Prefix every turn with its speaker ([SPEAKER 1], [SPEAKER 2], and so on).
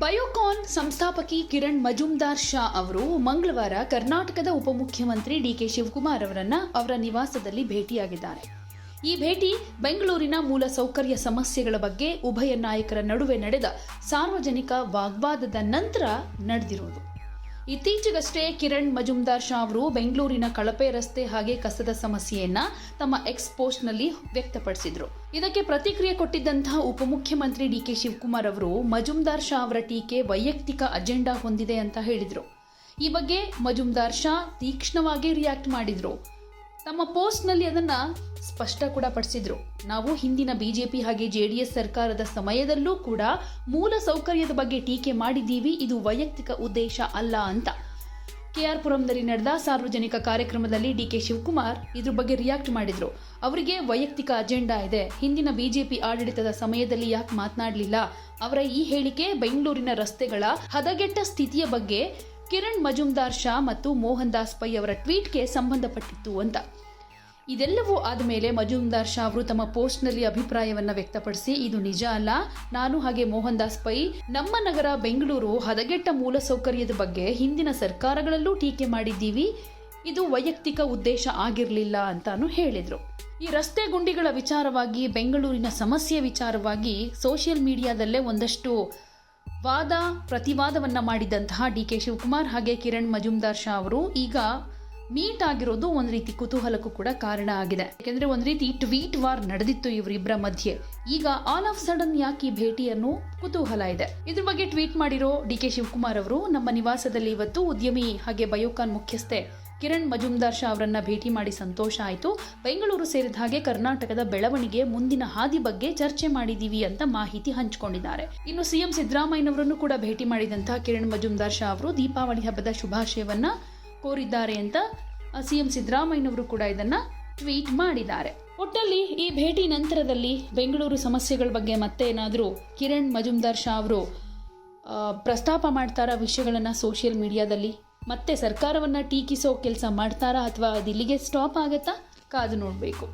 [SPEAKER 1] ಬಯೋಕಾನ್ ಸಂಸ್ಥಾಪಕಿ ಕಿರಣ್ ಮಜುಮ್ದಾರ್ ಶಾ ಅವರು ಮಂಗಳವಾರ ಕರ್ನಾಟಕದ ಉಪಮುಖ್ಯಮಂತ್ರಿ ಡಿಕೆ ಶಿವಕುಮಾರ್ ಅವರನ್ನ ಅವರ ನಿವಾಸದಲ್ಲಿ ಭೇಟಿಯಾಗಿದ್ದಾರೆ. ಈ ಭೇಟಿ ಬೆಂಗಳೂರಿನ ಮೂಲ ಸೌಕರ್ಯ ಸಮಸ್ಯೆಗಳ ಬಗ್ಗೆ ಉಭಯ ನಾಯಕರ ನಡುವೆ ನಡೆದ ಸಾರ್ವಜನಿಕ ವಾಗ್ವಾದದ ನಂತರ ನಡೆದಿರುವುದು. ಇತ್ತೀಚೆಗಷ್ಟೇ ಕಿರಣ್ ಮಜುಮ್ದಾರ್ ಶಾ ಅವರು ಬೆಂಗಳೂರಿನ ಕಳಪೆ ರಸ್ತೆ ಹಾಗೆ ಕಸದ ಸಮಸ್ಯೆಯನ್ನ ತಮ್ಮ ಎಕ್ಸ್ ಪೋಸ್ಟ್ನಲ್ಲಿ ವ್ಯಕ್ತಪಡಿಸಿದ್ರು. ಇದಕ್ಕೆ ಪ್ರತಿಕ್ರಿಯೆ ಕೊಟ್ಟಿದ್ದಂತಹ ಉಪಮುಖ್ಯಮಂತ್ರಿ ಡಿ ಕೆ ಶಿವಕುಮಾರ್ ಅವರು ಮಜುಮ್ದಾರ್ ಶಾ ಅವರ ಟೀಕೆ ವೈಯಕ್ತಿಕ ಅಜೆಂಡಾ ಹೊಂದಿದೆ ಅಂತ ಹೇಳಿದರು. ಈ ಬಗ್ಗೆ ಮಜುಮ್ದಾರ್ ಶಾ ತೀಕ್ಷ್ಣವಾಗಿ ರಿಯಾಕ್ಟ್ ಮಾಡಿದ್ರು. ತಮ್ಮ ಪೋಸ್ಟ್ನಲ್ಲಿ ಅದನ್ನ ಸ್ಪಷ್ಟ ಕೂಡ ಪಡಿಸಿದ್ರು. ನಾವು ಹಿಂದಿನ ಬಿಜೆಪಿ ಹಾಗೆ ಜೆಡಿಎಸ್ ಸರ್ಕಾರದ ಸಮಯದಲ್ಲೂ ಕೂಡ ಮೂಲ ಸೌಕರ್ಯದ ಬಗ್ಗೆ ಟೀಕೆ ಮಾಡಿದ್ದೀವಿ, ಇದು ವೈಯಕ್ತಿಕ ಉದ್ದೇಶ ಅಲ್ಲ ಅಂತ. ಕೆಆರ್ ಪುರಂದಲ್ಲಿ ನಡೆದ ಸಾರ್ವಜನಿಕ ಕಾರ್ಯಕ್ರಮದಲ್ಲಿ ಡಿ ಕೆ ಶಿವಕುಮಾರ್ ಇದ್ರ ಬಗ್ಗೆ ರಿಯಾಕ್ಟ್ ಮಾಡಿದ್ರು. ಅವರಿಗೆ ವೈಯಕ್ತಿಕ ಅಜೆಂಡಾ ಇದೆ. ಹಿಂದಿನ ಬಿಜೆಪಿ ಆಡಳಿತದ ಸಮಯದಲ್ಲಿ ಯಾಕೆ ಮಾತನಾಡಲಿಲ್ಲ? ಅವರ ಈ ಹೇಳಿಕೆ ಬೆಂಗಳೂರಿನ ರಸ್ತೆಗಳ ಹದಗೆಟ್ಟ ಸ್ಥಿತಿಯ ಬಗ್ಗೆ ಕಿರಣ್ ಮಜುಮ್ದಾರ್ ಶಾ ಮತ್ತು ಮೋಹನ್ ದಾಸ್ ಪೈ ಅವರ ಟ್ವೀಟ್ಗೆ ಸಂಬಂಧಪಟ್ಟಿತ್ತು ಅಂತ. ಇದೆಲ್ಲವೂ ಆದಮೇಲೆ ಮಜುಮ್ದಾರ್ ಶಾ ಅವರು ತಮ್ಮ ಪೋಸ್ಟ್ನಲ್ಲಿ ಅಭಿಪ್ರಾಯವನ್ನು ವ್ಯಕ್ತಪಡಿಸಿ, ಇದು ನಿಜ ಅಲ್ಲ. ನಾನು ಹಾಗೆ ಮೋಹನ್ ದಾಸ್ ಪೈ. ನಮ್ಮ ನಗರ ಬೆಂಗಳೂರು ಹದಗೆಟ್ಟ ಮೂಲಸೌಕರ್ಯದ ಬಗ್ಗೆ ಹಿಂದಿನ ಸರ್ಕಾರಗಳಲ್ಲೂ ಟೀಕೆ ಮಾಡಿದ್ದೀವಿ. ಇದು ವೈಯಕ್ತಿಕ ಉದ್ದೇಶ ಆಗಿರಲಿಲ್ಲ ಅಂತಾನು ಹೇಳಿದರು. ಈ ರಸ್ತೆ ಗುಂಡಿಗಳ ವಿಚಾರವಾಗಿ, ಬೆಂಗಳೂರಿನ ಸಮಸ್ಯೆ ವಿಚಾರವಾಗಿ ಸೋಷಿಯಲ್ ಮೀಡಿಯಾದಲ್ಲೇ ಒಂದಷ್ಟು ವಾದ, ಪ್ರತಿವಾದವನ್ನು ಮಾಡಿದಂತಹ ಡಿ ಕೆ ಶಿವಕುಮಾರ್ ಹಾಗೆ ಕಿರಣ್ ಮಜುಮ್ದಾರ್ ಶಾ ಅವರು ಈಗ ಮೀಟ್ ಆಗಿರೋದು ಒಂದು ರೀತಿ ಕುತೂಹಲಕ್ಕೂ ಕೂಡ ಕಾರಣ ಆಗಿದೆ. ಯಾಕೆಂದ್ರೆ ಒಂದು ರೀತಿ ಟ್ವೀಟ್ ವಾರ್ ನಡೆದಿತ್ತು ಇವರಿಬ್ಬರ ಮಧ್ಯೆ. ಈಗ ಆಲ್ ಆಫ್ ಸಡನ್ ಯಾಕೆ ಈ ಅನ್ನೋ ಕುತೂಹಲ ಇದೆ. ಇದ್ರ ಬಗ್ಗೆ ಟ್ವೀಟ್ ಮಾಡಿರೋ ಡಿ ಕೆ ಶಿವಕುಮಾರ್ ಅವರು, ನಮ್ಮ ನಿವಾಸದಲ್ಲಿ ಇವತ್ತು ಉದ್ಯಮಿ ಹಾಗೆ ಬಯೋಕಾನ್ ಮುಖ್ಯಸ್ಥೆ ಕಿರಣ್ ಮಜುಮ್ದಾರ್ ಶಾ ಅವರನ್ನ ಭೇಟಿ ಮಾಡಿ ಸಂತೋಷ ಆಯಿತು. ಬೆಂಗಳೂರು ಸೇರಿದ ಹಾಗೆ ಕರ್ನಾಟಕದ ಬೆಳವಣಿಗೆ ಮುಂದಿನ ಹಾದಿ ಬಗ್ಗೆ ಚರ್ಚೆ ಮಾಡಿದೀವಿ ಅಂತ ಮಾಹಿತಿ ಹಂಚಿಕೊಂಡಿದ್ದಾರೆ. ಇನ್ನು ಸಿಎಂ ಸಿದ್ದರಾಮಯ್ಯನವರನ್ನು ಕೂಡ ಭೇಟಿ ಮಾಡಿದಂತಹ ಕಿರಣ್ ಮಜುಮ್ದಾರ್ ಶಾ ಅವರು ದೀಪಾವಳಿ ಹಬ್ಬದ ಶುಭಾಶಯವನ್ನ ಕೋರಿದ್ದಾರೆ ಅಂತ ಸಿಎಂ ಸಿದ್ದರಾಮಯ್ಯನವರು ಕೂಡ ಇದನ್ನ ಟ್ವೀಟ್ ಮಾಡಿದ್ದಾರೆ. ಒಟ್ಟಲ್ಲಿ ಈ ಭೇಟಿ ನಂತರದಲ್ಲಿ ಬೆಂಗಳೂರು ಸಮಸ್ಯೆಗಳ ಬಗ್ಗೆ ಮತ್ತೆ ಏನಾದರೂ ಕಿರಣ್ ಮಜುಮ್ದಾರ್ ಶಾ ಅವರು ಪ್ರಸ್ತಾಪ ಮಾಡ್ತಾರಾ ವಿಷಯಗಳನ್ನು ಸೋಷಿಯಲ್ ಮೀಡಿಯಾದಲ್ಲಿ? ಮತ್ತೆ ಸರ್ಕಾರವನ್ನು ಟೀಕಿಸೋ ಕೆಲಸ ಮಾಡ್ತಾರಾ ಅಥವಾ ಅದಿಲ್ಲಿಗೆ ಸ್ಟಾಪ್ ಆಗತ್ತಾ? ಕಾದು ನೋಡಬೇಕು.